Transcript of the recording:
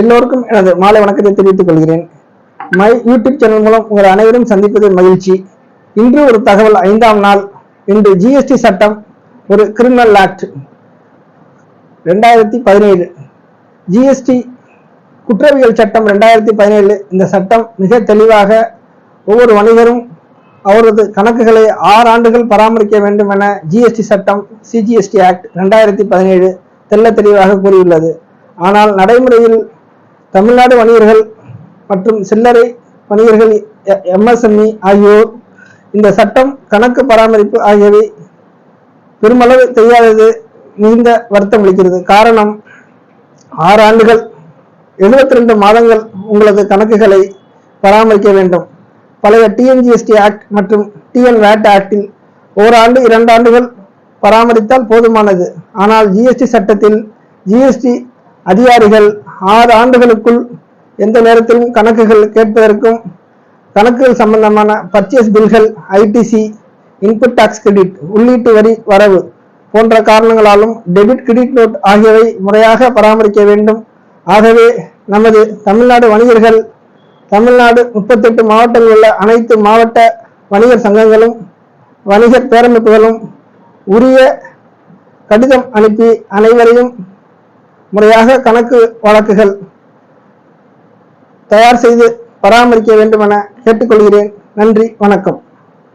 எல்லோருக்கும் எனது மாலை வணக்கத்தை தெரிவித்துக் கொள்கிறேன். மை யூடியூப் சேனல் மூலம் உங்கள் அனைவரும் சந்திப்பதில் மகிழ்ச்சி. இன்று ஒரு தகவல் ஐந்தாம் நாள். இன்று ஜிஎஸ்டி சட்டம் ஒரு கிரிமினல் ஆக்ட் ரெண்டாயிரத்தி பதினேழு. ஜிஎஸ்டி குற்றவியல் சட்டம் ரெண்டாயிரத்தி பதினேழு. இந்த சட்டம் மிக தெளிவாக ஒவ்வொரு வணிகரும் அவரது கணக்குகளை ஆறு ஆண்டுகள் பராமரிக்க வேண்டும் என ஜிஎஸ்டி சட்டம் சிஜிஎஸ்டி ஆக்ட் ரெண்டாயிரத்தி பதினேழு தெள்ள தெளிவாக கூறியுள்ளது. ஆனால் நடைமுறையில் தமிழ்நாடு வணிகர்கள் மற்றும் சில்லறை வணிகர்கள் எம்எஸ்எம்இ ஆகியோர் இந்த சட்டம் கணக்கு பராமரிப்பு ஆகியவை பெருமளவு தெரியாதது மிகுந்த வருத்தம் அளிக்கிறது. காரணம் ஆறு ஆண்டுகள் 72 ரெண்டு மாதங்கள் உங்களது கணக்குகளை பராமரிக்க வேண்டும். பழைய டிஎன்ஜிஎஸ்டி ஆக்ட் மற்றும் டிஎன் வேட் ஆக்டில் ஓராண்டு இரண்டு ஆண்டுகள் பராமரித்தால் போதுமானது. ஆனால் ஜிஎஸ்டி சட்டத்தில் ஜிஎஸ்டி அதிகாரிகள் ஆறு ஆண்டுகளுக்குள் எந்த நேரத்திலும் கணக்குகள் கேட்பதற்கும் கணக்குகள் சம்பந்தமான purchase bills ITC input tax credit உள்ளீட்டு வரி வரவு போன்ற காரணங்களாலும் டெபிட் கிரெடிட் நோட் ஆகியவை முறையாக பராமரிக்க வேண்டும். ஆகவே நமது தமிழ்நாடு வணிகர்கள் தமிழ்நாடு முப்பத்தெட்டு மாவட்டங்களில் உள்ள அனைத்து மாவட்ட வணிகர் சங்கங்களும் வணிகர் பேரமைப்புகளும் உரிய கடிதம் அனுப்பி அனைவரையும் முறையாக கணக்கு வழக்குகள் தயார் செய்து பராமரிக்க வேண்டும் என கேட்டுக்கொள்கிறேன். நன்றி வணக்கம்.